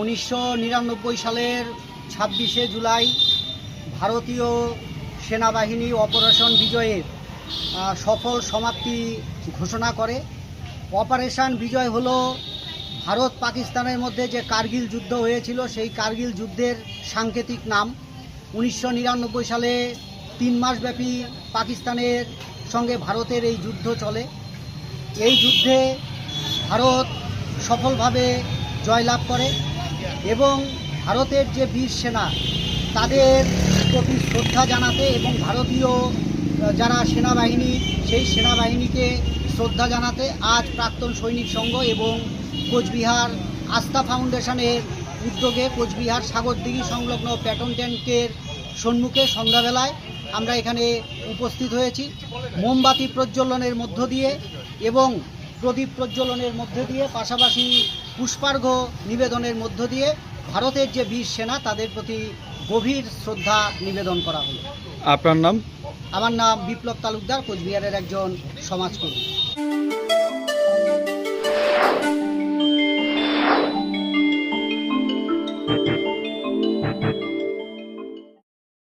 উনিশশো নিরানব্বই সালের ছাব্বিশে জুলাই ভারতীয় সেনাবাহিনী অপারেশন বিজয়ের সফল সমাপ্তি ঘোষণা করে। অপারেশন বিজয় হলো ভারত পাকিস্তানের মধ্যে যে কার্গিল যুদ্ধ হয়েছিল, সেই কার্গিল যুদ্ধের সাংকেতিক নাম। উনিশশো নিরানব্বই সালে তিন মাসব্যাপী পাকিস্তানের সঙ্গে ভারতের এই যুদ্ধ চলে। এই যুদ্ধে ভারত সফলভাবে জয়লাভ করে এবং ভারতের যে বীর সেনা, তাদের প্রতি শ্রদ্ধা জানাতে এবং ভারতীয় যারা সেনাবাহিনী, সেই সেনাবাহিনীকে শ্রদ্ধা জানাতে আজ প্রাক্তন সৈনিক সংঘ এবং কোচবিহার আস্থা ফাউন্ডেশনের উদ্যোগে কোচবিহার সাগরদিঘি সংলগ্ন প্যাটন ট্যাঙ্কের সম্মুখে সন্ধ্যাবেলায় আমরা এখানে উপস্থিত হয়েছি। মোমবাতি প্রজ্বলনের মধ্য দিয়ে এবং প্রদীপ প্রজ্বলনের মধ্য দিয়ে পাশাপাশি পুষ্পার্ঘ নিবেদনের মধ্য দিয়ে ভারতের যে বীর সেনা তাদের প্রতি গভীর শ্রদ্ধা নিবেদন করা হলো। আপনার নাম? আমার নাম বিপ্লব তালুকদার কোচবিহারের একজন সমাজকর্মী।